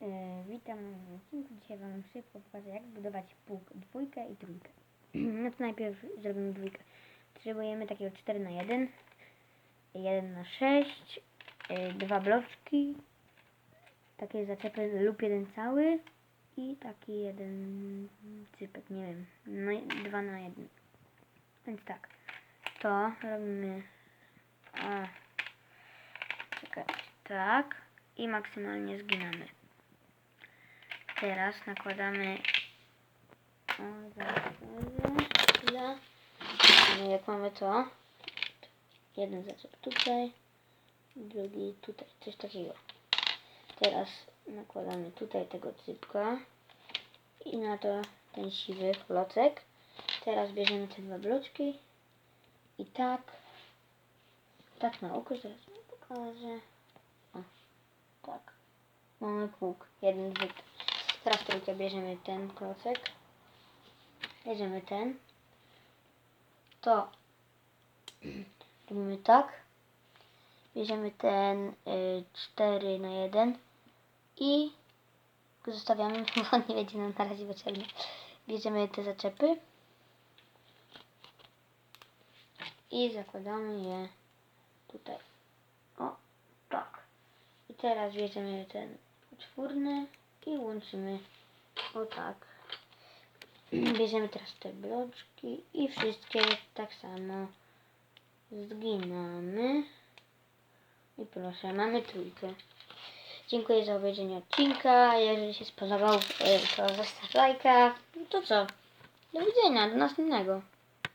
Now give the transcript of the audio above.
E, witam na moim odcinku. Dzisiaj Wam szybko pokażę, jak zbudować pług dwójkę i trójkę. No to najpierw zrobimy dwójkę. Potrzebujemy takiego 4 na 1 1 na 6 e, dwa bloczki, takie zaczepy lub jeden cały i taki jeden cypek, nie wiem, no, i dwa na jeden. Więc tak, to robimy a, czekajcie, tak i maksymalnie zginamy. Teraz nakładamy jak mamy to jeden zaczep tutaj drugi tutaj, coś takiego. Teraz nakładamy tutaj tego cypka i na to ten siwy klocek. Teraz bierzemy te dwa bloczki i tak tak na oko, wam pokażę. O, tak. Mamy pług, jeden zwykły teraz trójkę bierzemy ten klocek bierzemy ten to robimy tak bierzemy ten y, 4 na 1 i zostawiamy, bo nie będzie nam na razie potrzebny. Bierzemy te zaczepy i zakładamy je tutaj. O, tak. I teraz bierzemy ten czwórny i łączymy o tak. Bierzemy teraz te bloczki i wszystkie tak samo zginamy. I proszę, mamy trójkę. Dziękuję za obejrzenie odcinka. Jeżeli się spodobał, e, to zostaw lajka. No to co? Do widzenia, do następnego.